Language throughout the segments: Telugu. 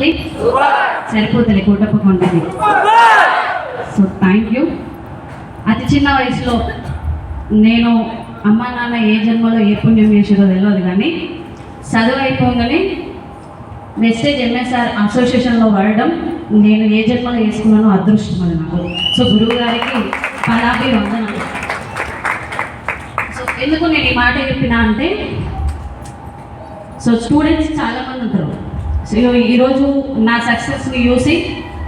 ఉంది సరిపోతుంది కూటప్పకుంటుంది సో థ్యాంక్ యూ అతి చిన్న వయసులో నేను అమ్మ నాన్న ఏ జన్మలో ఏ పుణ్యం చేసారో తెలియదు కానీ చదువు అయిపోగానే మెసేజ్ ఎంఎస్ఆర్ అసోసియేషన్లో వాడడం నేను ఏ జన్మలో వేసుకున్నానో అదృష్టం అది నాకు. సో గురువు గారికి పదాపి వందనాలు. సో ఎందుకు నేను ఈ మాట చెప్పినా అంటే సో స్టూడెంట్స్ చాలామంది ఉంటారు. సో ఈరోజు నా సక్సెస్ని చూసి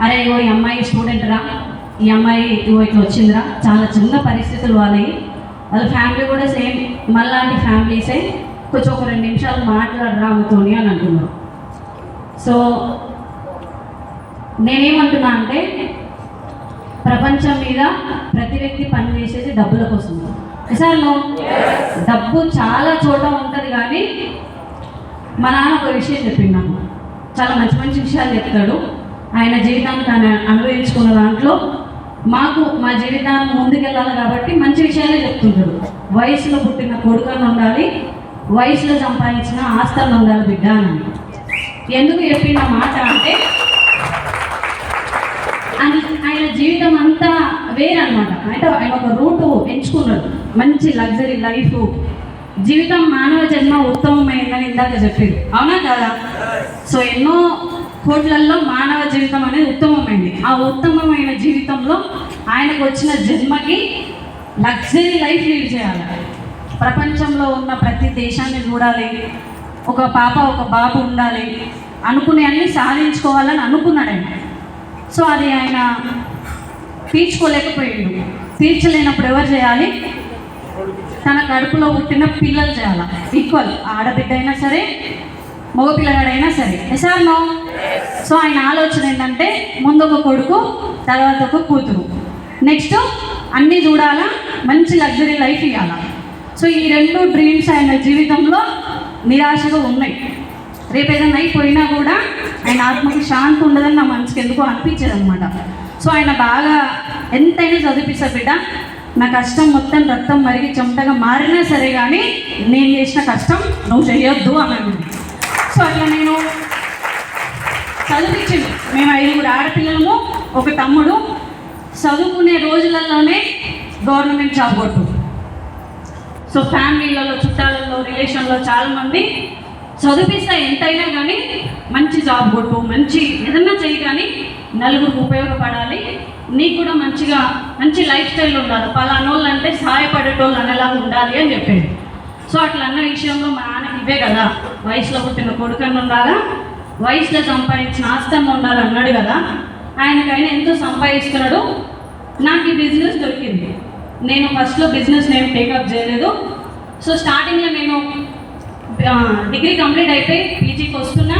అరే ఓ ఈ అమ్మాయి స్టూడెంట్ రా ఈ అమ్మాయి ఇగో ఇట్లా వచ్చిందిరా చాలా చిన్న పరిస్థితులు వాళ్ళవి వాళ్ళ ఫ్యామిలీ కూడా సేమ్ మళ్ళాంటి ఫ్యామిలీసే కొంచెం ఒక రెండు నిమిషాలు మాట్లాడరా ఆమెతోని అని అంటున్నారు. సో నేనేమంటున్నా అంటే ప్రపంచం మీద ప్రతి వ్యక్తి పని చేసేది డబ్బుల కోసం. సార్ డబ్బు చాలా చోట ఉంటుంది కానీ మా నాన్న ఒక విషయం చెప్పిండు నాకు. చాలా మంచి మంచి విషయాలు చెప్తాడు. ఆయన జీవితాన్ని ఆయన అనుభవించుకున్న దాంట్లో మాకు మా జీవితాన్ని ముందుకెళ్ళాలి కాబట్టి మంచి విషయాలే చెప్తుంటాడు. వయసులో పుట్టిన కొడుకని ఉండాలి వయసులో సంపాదించిన ఆస్తులను ఉండాలి బిడ్డ అని. ఎందుకు చెప్పిన మాట అంటే ఆయన జీవితం అంతా వేరనమాట అంటే ఆయన ఒక రూటు ఎంచుకున్నాడు. మంచి లగ్జరీ లైఫ్ జీవితం మానవ జన్మ ఉత్తమమైందని ఇందాక చెప్పారు. అవునా కదా? సో ఎన్నో కోట్లల్లో మానవ జీవితం అనేది ఉత్తమమైంది. ఆ ఉత్తమమైన జీవితంలో ఆయనకు వచ్చిన జన్మకి లగ్జరీ లైఫ్ లీడ్ చేయాలి. ప్రపంచంలో ఉన్న ప్రతి దేశాన్ని చూడాలి. ఒక పాప ఒక బాబు ఉండాలి. అనుకునే అన్ని సాధించుకోవాలని అనుకున్నాడు ఆయన. సో అది ఆయన తీర్చుకోలేకపోయిండు. తీర్చలేనప్పుడు ఎవరు చేయాలి? తన కడుపులో పుట్టిన పిల్లలు చేయాలి? ఈక్వల్ ఆడబిడ్డ అయినా సరే మగపిల్లగాడైనా సరే. ఎసార్ నో సో ఆయన ఆలోచన ఏంటంటే ముందు ఒక కొడుకు తర్వాత ఒక కూతురు. నెక్స్ట్ అన్నీ చూడాలా? మంచి లగ్జరీ లైఫ్ ఇవ్వాలా సో ఈ రెండు డ్రీమ్స్ ఆయన జీవితంలో నిరాశగా ఉన్నాయి. రేపు ఏదైనా అయిపోయినా కూడా ఆయన ఆత్మకి శాంతి ఉండదని నా మనసుకి ఎందుకో అనిపించేది అనమాట సో ఆయన బాగా ఎంతైనా చదివిస్తారు బిడ్డ. నా కష్టం మొత్తం రక్తం మరిగి చెమటగా మారినా సరే కానీ నేను చేసిన కష్టం నువ్వు చేయొద్దు అని సో అట్లా నేను చదివించింది. మేము ఐదుగురు ఆడపిల్లలము ఒక తమ్ముడు. చదువుకునే రోజులలోనే గవర్నమెంట్ జాబ్ కొట్టు. సో ఫ్యామిలీలలో చుట్టాలలో రిలేషన్లో చాలామంది చదివిస్తే ఎంతైనా కానీ మంచి జాబ్ కొట్టు మంచి ఏదన్నా చేయి కానీ నలుగురికి ఉపయోగపడాలి. నీకు కూడా మంచిగా మంచి లైఫ్ స్టైల్ ఉండాలి. పలానోళ్ళు అంటే సహాయపడేటోళ్ళు అనేలాగా ఉండాలి అని చెప్పేది. సో అట్లా అన్న విషయంలో మా నాన్నకి ఇవే కదా. వయసులో పుట్టిన కొడుకన్న ఉండాలా? వయసులో సంపాదించిన ఆస్తన్న ఉండాలి అన్నాడు కదా. ఆయనకైనా ఎంతో సంపాదిస్తున్నాడు. నాకు ఈ బిజినెస్ దొరికింది. నేను ఫస్ట్లో బిజినెస్ నేను టేకప్ చేయలేదు. సో స్టార్టింగ్లో నేను డిగ్రీ కంప్లీట్ అయిపోయి పీజీకి వస్తున్నా.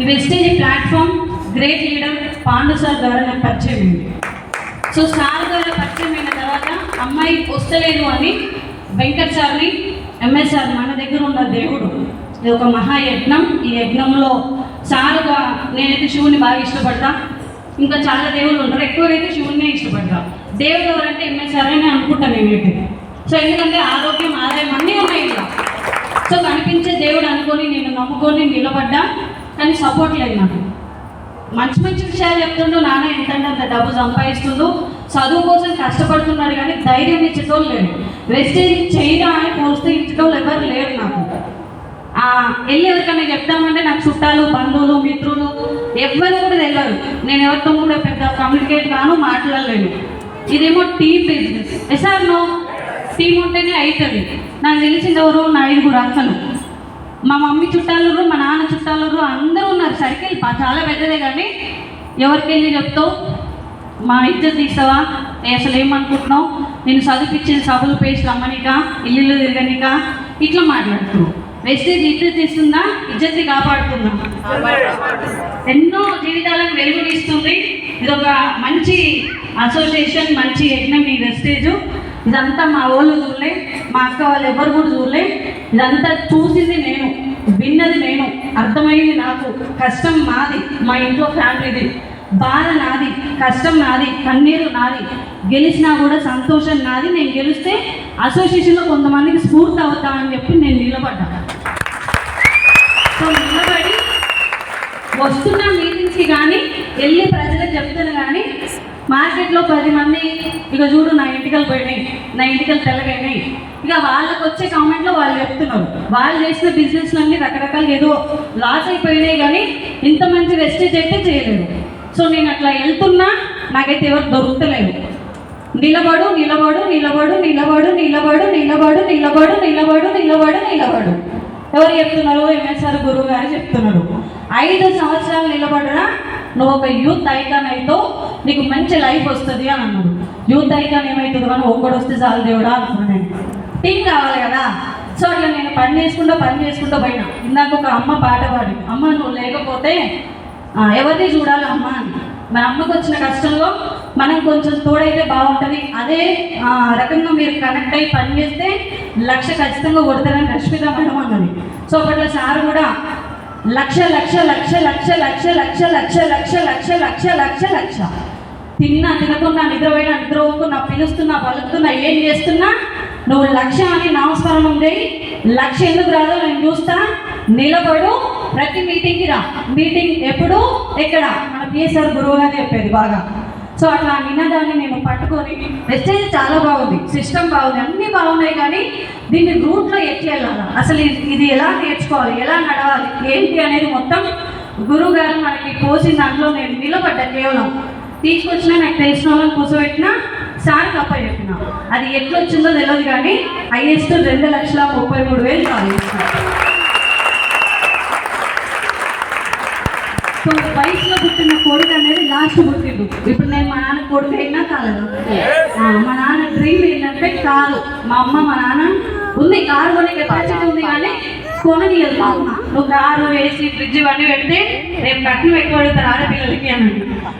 ఈ Vestige platform great leader Pandu sir ద్వారా నాకు పరిచయం అయింది. సో సార్ ద్వారా పరిచయం అయిన తర్వాత అమ్మాయి వస్తలేదు అని వెంకట్ సార్ని ఎంఎస్ సార్ మన దగ్గర ఉన్న దేవుడు. ఇది ఒక మహాయజ్ఞం. ఈ యజ్ఞంలో సారుగా నేనైతే శివుని బాగా ఇష్టపడతా. ఇంకా చాలా దేవుళ్ళు ఉంటారు. ఎక్కువైతే అయితే ఇష్టపడతా. దేవుడు ఎవరంటే ఎంఎస్ఆర్ అని అనుకుంటాను నేనైతే. సో ఎందుకంటే ఆరోగ్యం ఆదాయం అన్నీ ఉన్నాయి ఇలా సో కనిపించే దేవుడు అనుకొని నేను నమ్ముకొని నిలబడ్డా. కానీ సపోర్ట్ లేదు నాకు. మంచి మంచి విషయాలు చెప్తుండు. నాన్న ఎంతంటే అంత డబ్బు సంపాదిస్తుండు. చదువు కోసం కష్టపడుతున్నాడు కానీ ధైర్యం ఇచ్చేటోళ్ళు లేరు వెస్టేజ్ చేయడం అని ప్రోత్సహించడం ఎవరు లేరు నాకు. వెళ్ళి ఎవరికైనా చెప్తామంటే నాకు చుట్టాలు బంధువులు మిత్రులు ఎవ్వరు కూడా తెలియదు నేను ఎవరితో కూడా పెద్ద కమ్యూనికేట్ కాను మాట్లాడలేను. ఇదేమో టీమ్ బిజినెస్ ఎసార్ నో టీం ఉంటేనే అవుతుంది నాకు తెలిసింది ఎవరు నా ఐదుగురు అక్కలు. మా మమ్మీ చుట్టాలు మా నాన్న చుట్టాలు అందరూ ఉన్నారు. సర్కిల్ చాలా పెద్దదే కానీ ఎవరికి వెళ్ళి చెప్తావు? మా ఇద్దరు తీస్తావా? నేను అసలు ఏమనుకుంటున్నావు? నేను చదివించేది సభలు పేస్ట్లు అమ్మనిక ఇల్లు తిరగనిక ఇట్లా మాట్లాడుతున్నావు. వెస్టేజ్ ఇద్దరు తీస్తుందా? ఇజ్జత్ని కాపాడుతుందా? ఎన్నో జీవితాలకు వెలుగునిస్తుంది ఇది ఒక మంచి అసోసియేషన్ మంచి యజ్ఞం ఈ వెస్టేజ్ ఇదంతా మా వాళ్ళు చూడలే మా అక్క వాళ్ళు ఎవరు కూడా చూడలే. ఇదంతా చూసింది నేను విన్నది నేను. అర్థమైంది నాకు. కష్టం మాది మా ఇంట్లో ఫ్యామిలీది బాధ నాది కష్టం నాది కన్నీరు నాది. గెలిచినా కూడా సంతోషం నాది. నేను గెలిస్తే అసోసియేషన్లో కొంతమందికి స్ఫూర్తి అవుతా అని చెప్పి నేను నిలబడ్డా. సో నిలబడి వస్తున్న మీటింగ్స్కి కానీ వెళ్ళి ప్రజలకు చెప్తాను కానీ మార్కెట్లో పది మంది ఇక చూడు నా ఇంటికలు పోయినాయి నా ఇంటికలు తెల్లగైనాయి. ఇక వాళ్ళకి వచ్చే కామెంట్లో వాళ్ళు చెప్తున్నారు. వాళ్ళు చేసిన బిజినెస్లన్నీ రకరకాలుగా ఏదో లాస్ అయిపోయినాయి కానీ ఇంత మంచి వెస్టేజ్ అయితే చేయలేదు. సో నేను అట్లా వెళ్తున్నా నాకైతే ఎవరు దొరుకుతలేదు నిలబడు నిలబడు నిలబడు నిలబడు నిలబడు నిలబడు నిలబడు నిలబడు నిలబడు నిలబడు. ఎవరు చెప్తున్నారు? ఎంఎస్ఆర్ గురువు గారు చెప్తున్నారు. ఐదు సంవత్సరాలు నిలబడరా? నువ్వు ఒక యూత్ ఐకాన్ అయితే నీకు మంచి లైఫ్ వస్తుంది అని అన్నాడు. యూత్ ఐకాన్ ఏమవుతుంది కానీ ఒక్కడు వస్తే చాలు దేవుడా అనుకున్నాను టీం కావాలి కదా. సో అట్లా నేను పని చేసుకుంటూ పని చేసుకుంటూ పోయినా. ఇందాక ఒక అమ్మ పాట పాడి అమ్మ నువ్వు లేకపోతే ఎవరిని చూడాలి అమ్మ అని. మన అమ్మకు వచ్చిన కష్టంలో మనం కొంచెం తోడైతే బాగుంటుంది. అదే రకంగా మీరు కనెక్ట్ అయ్యి పని చేస్తే లక్ష ఖచ్చితంగా కొడతారని రష్మిత మేడం అన్నది. సో అప్పట్లో సార్ కూడా లక్ష లక్ష లక్ష లక్ష లక్ష లక్ష లక్ష లక్ష లక్ష లక్ష లక్ష లక్ష తిన్నా తినకున్నా నిద్రపోయినా నిద్రపోకున్నా పిలుస్తున్నా పలుకుతున్నా ఏం చేస్తున్నా నువ్వు లక్ష్యం అని నామస్కారం ఉంది లక్ష ఎందుకు రాదో నేను చూస్తా నిలబడు ప్రతి మీటింగ్కి రా మీటింగ్ ఎప్పుడు ఎక్కడ మన పిఎస్ఆర్ గురువు గారు చెప్పేది బాగా సో అట్లా నిన్నదాన్ని నేను పట్టుకొని వెస్టేజ్ చాలా బాగుంది. సిస్టమ్ బాగుంది. అన్నీ బాగున్నాయి కానీ దీన్ని రూట్లో ఎట్లా అసలు ఇది- ఇది ఎలా నేర్చుకోవాలి? ఎలా నడవాలి? ఏంటి అనేది మొత్తం గురువు గారు మనకి పోసిన దాంట్లో నేను నిలబడ్డా కేవలం. తీసుకొచ్చినా నాకు తెలిసిన వాళ్ళని కూర్చోబెట్టినా సార్ తప్ప చెప్పిన అది ఎట్లా వచ్చిందో తెలియదు కానీ హైయెస్ట్ రెండు లక్షల ముప్పై మూడు వేలు కావాలి. పుట్టిన కొడుకు అనేది లాస్ట్ పుట్టిండు. ఇప్పుడు నేను మా నాన్న కొడుకు అయినా కాలేదు. మా నాన్న డ్రీమ్ ఏంటంటే కారు. మా అమ్మ మా నాన్న ఉంది కారు కొనే కెపాసిటీ ఉంది కానీ అమ్మ నువ్వు కారు వేసి ఫ్రిడ్జ్ ఇవన్నీ పెడితే రేపు కట్నం ఎక్కువ పెడతారు ఆడపిల్లలకి అని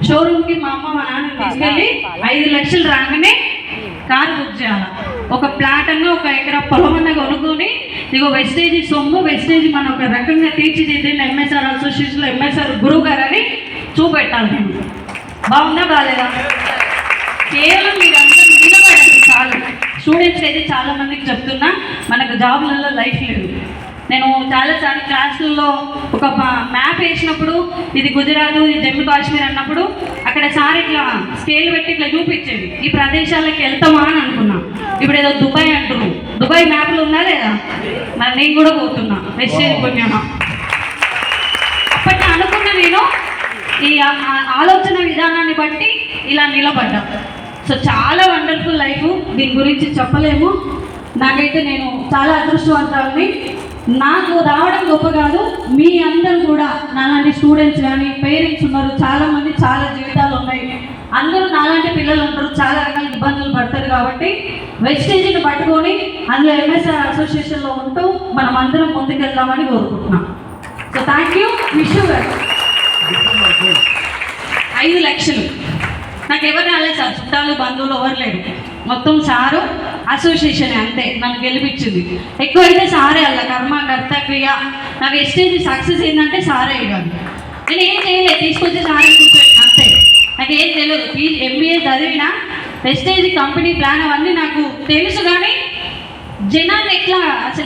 షోరూమ్కి మా అమ్మ మా నాన్న తీసుకెళ్ళి ఐదు లక్షలు రాగానే కారు బుక్ చేయాలి. ఒక ప్లాట్ అన్న ఒక ఎకరా పొలం అన్న కొనుక్కొని ఇగో వెస్టేజ్ సొమ్ము వెస్టేజ్ మనం ఒక రకంగా తీర్చిదిద్దిన ఎంఎస్ఆర్ అసోసియేషన్లో ఎంఎస్ఆర్ గురువు గారు అని చూపెట్టాలి నేను. బాగుందా బాగాలేదా? కేవలం మీరందరూ నిలబడండి చాలు. స్టూడెంట్స్ అయితే చాలా మందికి చెప్తున్నా మనకు జాబ్లలో లైఫ్ లేదు. నేను చాలాసార్లు క్లాసుల్లో ఒక మ్యాప్ వేసినప్పుడు ఇది గుజరాత్ ఇది జమ్మూ కాశ్మీర్ అన్నప్పుడు అక్కడ సార్ ఇట్లా స్కేల్ పెట్టి ఇట్లా చూపించేది. ఈ ప్రదేశాలకు వెళ్తామా అని అనుకున్నా. ఇప్పుడు ఏదో దుబాయ్ అంటున్నాం దుబాయ్ మ్యాప్లో ఉందా లేదా? మరి నేను కూడా పోతున్నా. వెస్టేజ్ పుణ్యమా అప్పటి అనుకున్న నేను ఈ ఆలోచన విధానాన్ని బట్టి ఇలా నిలబడ్డా. సో చాలా వండర్ఫుల్ లైఫ్ దీని గురించి చెప్పలేము. నాకైతే నేను చాలా అదృష్టవంతాలని నాకు రావడం గొప్ప కాదు. మీ అందరూ కూడా నాలాంటి స్టూడెంట్స్ కానీ పేరెంట్స్ ఉన్నారు. చాలామంది చాలా జీవితాలు ఉన్నాయి. అందరూ నాలాంటి పిల్లలు ఉంటారు చాలా రకాల ఇబ్బందులు పడతారు కాబట్టి వెస్టేజ్ని పట్టుకొని అందులో ఎంఎస్ఆర్ అసోసియేషన్లో ఉంటూ మనం అందరం ముందుకెళ్దామని కోరుకుంటున్నాం. So thank you wish you గారు ఐదు లక్షలు. నాకు ఎవరు రాలేదు సార్. చుట్టాలు బంధువులు ఎవరు లేరు. మొత్తం సారు అసోసియేషన్ అంతే. నన్ను గెలిపించింది. ఎక్కువైతే సారే అల్ల కర్మ కర్తవ్య నాకు ఎస్టేజ్ సక్సెస్ ఏంటంటే సారే కాదు నేను ఏం చేయలేదు. తీసుకొచ్చి సారే కూర్చోండి అంతే. నాకు ఏం తెలియదు. పీ ఎంబీఏ చదివిన వెస్టేజ్ కంపెనీ ప్లాన్ అవన్నీ నాకు తెలుసు కానీ జనాలు ఎట్లా అసలు